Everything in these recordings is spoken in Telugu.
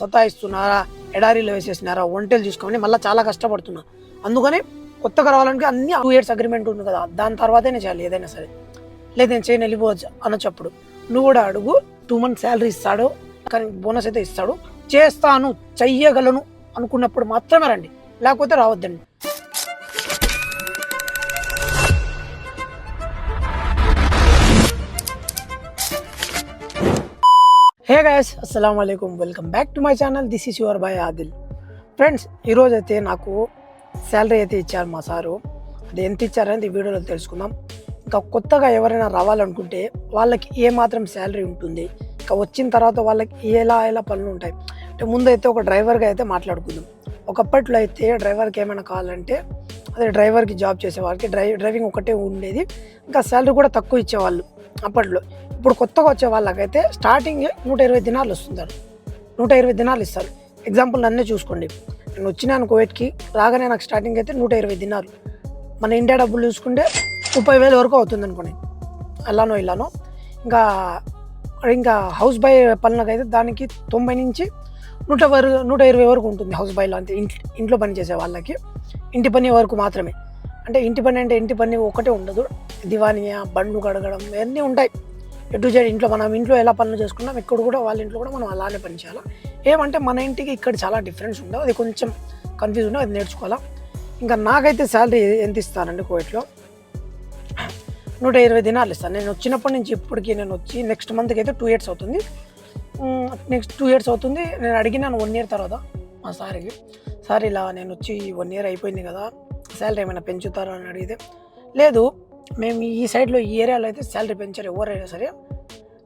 సతాయిస్తున్నారా ఎడారిలో వేసేసినారా ఒంటెలు చూసుకోమని మళ్ళీ చాలా కష్టపడుతున్నా. అందుకని కొత్తగా రావాలంటే అన్ని టూ ఇయర్స్ అగ్రిమెంట్ ఉంది కదా దాని తర్వాతనే చేయాలి ఏదైనా సరే. లేదు నేను చేయని వెళ్ళిపోవచ్చు అనొచ్చప్పుడు. నువ్వు కూడా అడుగు టూ మంత్స్ శాలరీ ఇస్తాడు కానీ బోనస్ అయితే ఇస్తాడు. చేస్తాను చెయ్యగలను అనుకున్నప్పుడు మాత్రమే రండి లేకపోతే రావద్దండి. హే గాయస్ అస్సలం అయికం welcome back to my channel this is your boy Adil friends ఈరోజు అయితే నాకు శాలరీ అయితే ఇచ్చారు మా సారు. అది ఎంత ఇచ్చారనేది ఈ వీడియోలో తెలుసుకుందాం. ఇంకా కొత్తగా ఎవరైనా రావాలనుకుంటే వాళ్ళకి ఏ మాత్రం శాలరీ ఉంటుంది. ఇంకా వచ్చిన తర్వాత వాళ్ళకి ఎలా ఎలా పనులు ఉంటాయి. అంటే ముందైతే ఒక డ్రైవర్గా అయితే మాట్లాడుకుందాం. ఒకప్పట్లో అయితే డ్రైవర్కి ఏమైనా కావాలంటే అదే డ్రైవర్కి జాబ్ చేసే డ్రై డ్రైవింగ్ ఒకటే ఉండేది. ఇంకా శాలరీ కూడా తక్కువ ఇచ్చేవాళ్ళు. అప్పట్లో. ఇప్పుడు కొత్తగా వచ్చే వాళ్ళకైతే స్టార్టింగ్ నూట ఇరవై దినాలు వస్తుంటారు నూట ఇరవై దినాలు ఇస్తారు. ఎగ్జాంపుల్ నన్నే చూసుకోండి. నేను వచ్చినాను కోవిడ్కి రాగానే నాకు స్టార్టింగ్ అయితే నూట ఇరవై దినాలు. మన ఇండియా డబ్బులు చూసుకుంటే ముప్పై వేల వరకు అవుతుంది అనుకోండి. అలానో ఇలానో. ఇంకా ఇంకా హౌస్ బై పనులకైతే దానికి తొంభై నుంచి నూట వరకు నూట ఇరవై వరకు ఉంటుంది హౌస్ బైలో అంటే ఇంట్లో ఇంట్లో పని చేసే వాళ్ళకి. ఇంటి పని వరకు మాత్రమే. అంటే ఇంటి పని అంటే ఇంటి పని ఒకటే ఉండదు. దివానియా బండ్లు కడగడం ఇవన్నీ ఉంటాయి. ఎటు సైడ్ ఇంట్లో మనం ఇంట్లో ఎలా పనులు చేసుకున్నాం ఇక్కడ కూడా వాళ్ళ ఇంట్లో కూడా మనం అలానే పని చేయాలా? ఏమంటే మన ఇంటికి ఇక్కడ చాలా డిఫరెన్స్ ఉండవు. అది కొంచెం కన్ఫ్యూజ్ ఉండవు అది నేర్చుకోవాలా? ఇంకా నాకైతే శాలరీ ఎంత ఇస్తానండి కోవిట్లో నూట ఇరవై దినాలు ఇస్తాను. నేను వచ్చినప్పటి నుంచి ఇప్పటికి నేను వచ్చి నెక్స్ట్ మంత్కి అయితే టూ ఇయర్స్ అవుతుంది. నెక్స్ట్ టూ ఇయర్స్ అవుతుంది. నేను అడిగినాను వన్ ఇయర్ తర్వాత మా సార్కి. సార్ ఇలా నేను వచ్చి వన్ ఇయర్ అయిపోయింది కదా శాలరీ ఏమైనా పెంచుతారా? అని అడిగితే లేదు. మేము ఈ సైడ్లో ఈ ఏరియాలో అయితే శాలరీ పెంచారు. ఎవరైనా సరే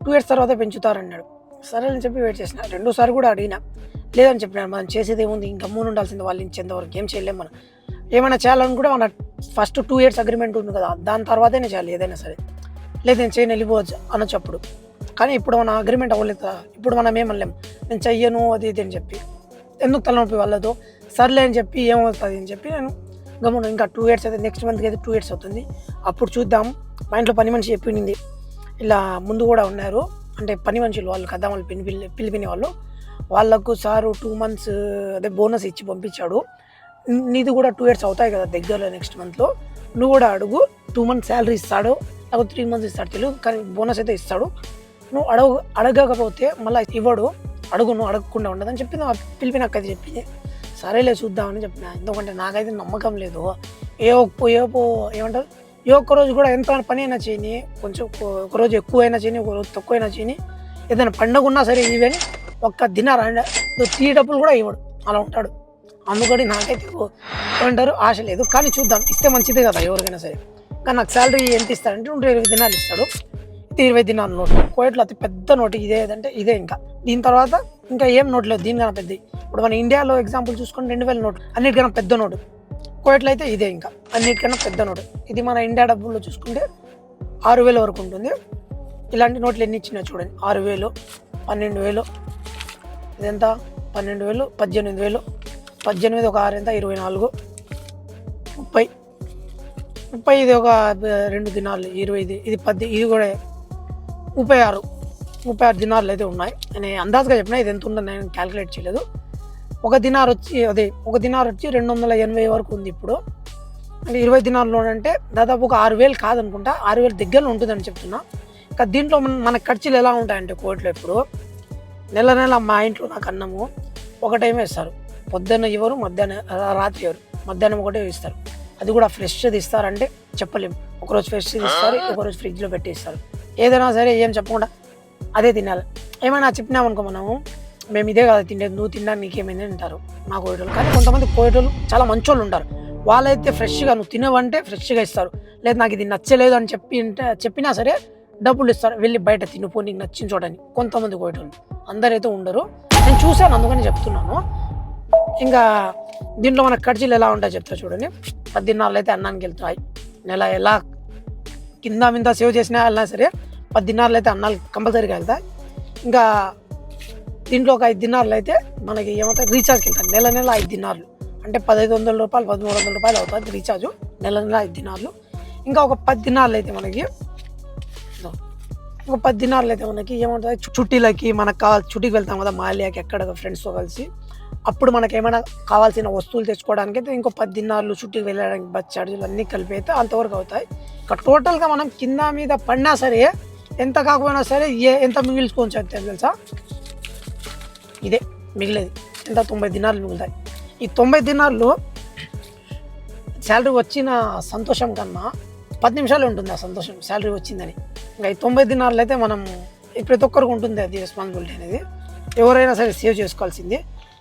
టూ ఇయర్స్ తర్వాత పెంచుతారన్నాడు. సరే అని చెప్పి వెయిట్ చేసిన. రెండోసారి కూడా అడిగినా. లేదని చెప్పినాను మనం చేసేది ఏముంది? ఇంకా మూడు ఉండాల్సింది వాళ్ళు ఇచ్చేంతవరకు ఏం చేయలేము మనం. ఏమైనా చేయాలని కూడా మన ఫస్ట్ టూ ఇయర్స్ అగ్రిమెంట్ ఉంది కదా. దాని తర్వాతనే చేయాలి ఏదైనా సరే. లేదు నేను చేయను వెళ్ళిపోవచ్చు అనొచ్చప్పుడు. కానీ ఇప్పుడు మన అగ్రిమెంట్ అవ్వలేదు ఇప్పుడు మనం ఏమనలేం. నేను చెయ్యను అది ఇది అని చెప్పి. ఎందుకు తలనొప్పి వాళ్ళతో? సర్లే అని చెప్పి ఏమవుతుంది అని చెప్పి నేను గమనం ఇంకా టూ ఇయర్స్ అయితే నెక్స్ట్ మంత్కి అయితే టూ ఇయర్స్ అవుతుంది. అప్పుడు చూద్దాం. మా ఇంట్లో పని మనిషి చెప్పింది. ఇలా ముందు కూడా ఉన్నారు. అంటే పని మనుషులు వాళ్ళు కథ వాళ్ళు పిలిపి పిలిపిన వాళ్ళు. వాళ్ళకు సారు టూ మంత్స్ అదే బోనస్ ఇచ్చి పంపించాడు. నీది కూడా టూ ఇయర్స్ అవుతాయి కదా దగ్గరలో నెక్స్ట్ మంత్లో నువ్వు కూడా అడుగు. టూ మంత్స్ శాలరీ ఇస్తాడు. లేకపోతే త్రీ మంత్స్ ఇస్తాడు తెలియదు కానీ బోనస్ అయితే ఇస్తాడు. నువ్వు అడగ అడగకపోతే మళ్ళీ ఇవ్వడు. అడుగు నువ్వు అడగకుండా ఉండదని చెప్పి నా పిలిపిన అక్క చెప్పింది. సరేలే చూద్దామని చెప్పిన. ఎందుకంటే నాకైతే నమ్మకం లేదు. ఏ ఒక్క ఏ ఏమంటారు? ఏ ఒక్క రోజు కూడా ఎంత పని అయినా చేయని కొంచెం ఒక- ఎక్కువైనా రోజు ఎక్కువ అయినా చేయని ఒక రోజు తక్కువ అయినా చేయని ఏదైనా పండగ ఉన్నా సరే ఈవెన్ ఒక్క దిన టీ డబ్బులు కూడా ఇవ్వడు. అలా ఉంటాడు. అందుకని నాకైతే ఏమంటారు? ఆశ లేదు. కానీ చూద్దాం. ఇస్తే మంచిదే కదా ఎవరికైనా సరే. కానీ నాకు శాలరీ ఎంత ఇస్తాడంటే రెండు ఇరవై దినాలు ఇస్తాడు. ఇరవై దినాల నోటు. కోయట్లో అతి పెద్ద నోటు ఇదే ఏదంటే ఇదే ఇంకా. దీని తర్వాత ఇంకా ఏం నోట్ లేదు. దీనికన్నా పెద్ద ఇప్పుడు మన ఇండియాలో ఎగ్జాంపుల్ చూసుకుని రెండు వేల నోటు. అన్నిటికన్నా పెద్ద నోటు. కోయట్లో అయితే ఇదే ఇంకా. అన్నిటికన్నా పెద్ద నోటు. ఇది మన ఇండియా డబ్బుల్లో చూసుకుంటే ఆరు వేల వరకు ఉంటుంది. ఇలాంటి నోట్లు ఎన్ని ఇచ్చినా చూడండి. ఆరు వేలు పన్నెండు వేలు. ఇదెంత? పన్నెండు వేలు పద్దెనిమిది వేలు. పద్దెనిమిది ఒక ఆరు ఎంత? ఇరవై నాలుగు. ముప్పై. ముప్పై ఇది ఒక రెండు దినాలు. ఇరవై ఇది ఇది పది ఇది కూడా ముప్పై ఆరు ముప్పై ఆరు దినాలు అయితే ఉన్నాయి. నేను అందాజుగా చెప్పిన ఇది ఎంత ఉందని నేను క్యాలిక్యులేట్ చేయలేదు. ఒక దినార్ వచ్చి అదే ఒక దినార్ వచ్చి రెండు వందల ఎనభై వరకు ఉంది ఇప్పుడు. అంటే ఇరవై దినాల్లో అంటే దాదాపు ఒక ఆరు వేలు కాదనుకుంటా ఆరు వేలు దగ్గరలో ఉంటుందని చెప్తున్నా. ఇంకా దీంట్లో మన మన ఖర్చులు ఎలా ఉంటాయంటే కోట్లో ఇప్పుడు నెల నెల మా ఇంట్లో నాకు అన్నము ఒక టైమే ఇస్తారు. పొద్దున్న ఇవ్వరు మధ్యాహ్నం రాత్రి ఇవ్వరు మధ్యాహ్నం ఒకటే ఇస్తారు. అది కూడా ఫ్రెష్ది ఇస్తారంటే చెప్పలేము ఒకరోజు ఫ్రెష్ది ఇస్తారు ఒకరోజు ఫ్రిడ్జ్లో పెట్టి ఇస్తారు ఏదైనా సరే ఏం చెప్పకుండా అదే తినాలి. ఏమైనా చెప్పినామనుకో మనము మేము ఇదే కదా తినేది నువ్వు తిన్నా నీకేమైంది అంటారు. మా కోయటోళ్ళు కానీ కొంతమంది కోయటోళ్ళు చాలా మంచోళ్ళు ఉంటారు. వాళ్ళైతే ఫ్రెష్గా నువ్వు తినవంటే ఫ్రెష్గా ఇస్తారు. లేదు నాకు ఇది నచ్చలేదు అని చెప్పి ఉంటే చెప్పినా సరే డబ్బులు ఇస్తారు. వెళ్ళి బయట తినుపో నీకు నచ్చిన చూడని కొంతమంది కోయటోళ్ళు అందరైతే ఉండరు. నేను చూశాను అందుకని చెప్తున్నాను. ఇంకా దీంట్లో మన ఖర్చులు ఎలా ఉంటాయో చెప్తా చూడండి. పద్దెనాళ్ళు అయితే అన్నానికి వెళ్తాయి. నెల ఎలా కింద మింద సేవ్ చేసినా వెళ్ళినా సరే పద్దెనాళ్ళు అయితే అన్నాలు కంపల్సరీగా వెళ్తాయి ఇంకా దీంట్లో ఒక ఐదు దినార్లు అయితే మనకి ఏమవుతాయి రీఛార్జ్కి వెళ్తాయి నెల నెల ఐదు దినార్లు. అంటే పదహైదు వందల రూపాయలు పదమూడు వందల రూపాయలు అవుతుంది రీఛార్జ్. నెల నెల ఐదు దినార్లు. ఇంకా ఒక పది దినార్లు అయితే మనకి ఒక పది దినాలు అయితే మనకి ఏమంటుంది చుట్టీలకి మనకు కావాలి చుట్టికి వెళ్తాం కదా మాలియాకి ఎక్కడ ఫ్రెండ్స్తో కలిసి. అప్పుడు మనకి ఏమైనా కావాల్సిన వస్తువులు తెచ్చుకోవడానికి అయితే ఇంకో పది దినాలు చుట్టికి వెళ్ళడానికి బస్ ఛార్జీలు అన్నీ కలిపి అయితే అంతవరకు అవుతాయి. ఇక టోటల్గా మనం కింద మీద పడినా సరే ఎంత కాకపోయినా సరే ఏ ఎంత మిగిల్చుకోవచ్చు అంటే తెలుసా? ఇదే మిగిలేదు. ఎంత? తొంభై దినాలు మిగులుతాయి. ఈ తొంభై దినాల్లో శాలరీ వచ్చిన సంతోషం కన్నా పది నిమిషాలు ఉంటుంది ఆ సంతోషం శాలరీ వచ్చిందని. ఇంకా ఈ తొంభై దినాలు అయితే మనం ప్రతి ఒక్కరికి ఉంటుంది అది రెస్పాన్సిబిలిటీ అనేది. ఎవరైనా సరే సేవ్ చేసుకోవాల్సింది.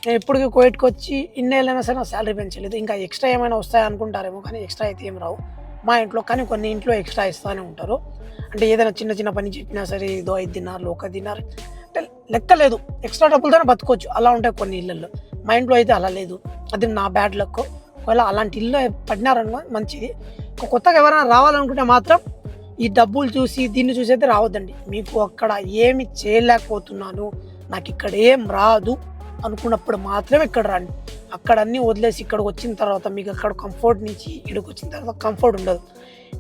నేను ఇప్పటికీ కోవిడ్కి వచ్చి ఇన్నేళ్ళైనా సరే నా శాలరీ పెంచలేదు. ఇంకా ఎక్స్ట్రా ఏమైనా వస్తాయనుకుంటారేమో కానీ ఎక్స్ట్రా అయితే ఏం రావు. మా ఇంట్లో కానీ కొన్ని ఇంట్లో ఎక్స్ట్రా ఇస్తూనే ఉంటారు. అంటే ఏదైనా చిన్న చిన్న పని చెప్పినా సరే ఇదో ఐదు దినాలు ఒక దినార్ అంటే లెక్క లేదు. ఎక్స్ట్రా డబ్బులతోనే బతుకోవచ్చు అలా ఉంటాయి కొన్ని ఇళ్ళల్లో. మా ఇంట్లో అయితే అలా లేదు. అది నా బ్యాడ్ లక్. ఒకవేళ అలాంటి ఇల్లు పడినారనుకో మంచిది. కొత్తగా ఎవరైనా రావాలనుకుంటే మాత్రం ఈ డబ్బులు చూసి దీన్ని చూసి అయితే రావద్దండి. మీకు అక్కడ ఏమి చేయలేకపోతున్నాను. నాకు ఇక్కడ ఏం రాదు. అనుకున్నప్పుడు మాత్రమే ఇక్కడ రండి. అక్కడ అన్నీ వదిలేసి ఇక్కడికి వచ్చిన తర్వాత మీకు అక్కడ కంఫర్ట్ నుంచి ఇక్కడికి వచ్చిన తర్వాత కంఫర్ట్ ఉండదు.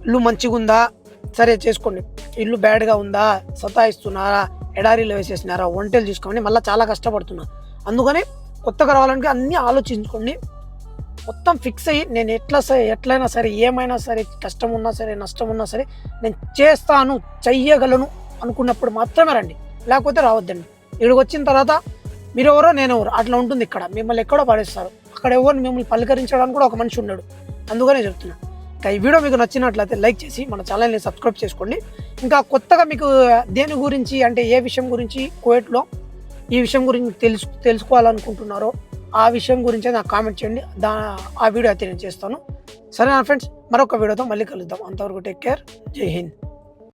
ఇల్లు మంచిగా ఉందా సరే చేసుకోండి. ఇల్లు బ్యాడ్గా ఉందా? సతాయిస్తున్నారా? ఎడారిలో వేసేసినారా? ఒంటెలు చూసుకోండి మళ్ళీ చాలా కష్టపడుతున్నా. అందుకని కొత్తగా రావాలంటే అన్నీ ఆలోచించుకోండి. మొత్తం ఫిక్స్ అయ్యి నేను ఎట్లా సరే ఎట్లయినా సరే ఏమైనా సరే కష్టం ఉన్నా సరే నష్టం ఉన్నా సరే నేను చేస్తాను చెయ్యగలను అనుకున్నప్పుడు మాత్రమే రండి. లేకపోతే రావద్దండి. ఇక్కడికి వచ్చిన తర్వాత మీరు ఎవరో నేను ఎవరు అట్లా ఉంటుంది ఇక్కడ. మిమ్మల్ని ఎక్కడో పడేస్తారు అక్కడ ఎవరు మిమ్మల్ని పలకరించడానికి కూడా ఒక మనిషి ఉన్నాడు. అందుకనే చెప్తున్నా. ఇంకా ఈ వీడియో మీకు నచ్చినట్లయితే లైక్ చేసి మన ఛానల్ని సబ్స్క్రైబ్ చేసుకోండి. ఇంకా కొత్తగా మీకు దేని గురించి అంటే ఏ విషయం గురించి కోయట్లో ఈ విషయం గురించి తెలుసు తెలుసుకోవాలనుకుంటున్నారో ఆ విషయం గురించి నాకు కామెంట్ చేయండి. దా ఆ వీడియో అయితే నేను చేస్తాను. సరే నా ఫ్రెండ్స్? మరొక వీడియోతో మళ్ళీ కలుద్దాం. అంతవరకు టేక్ కేర్. జై హింద్.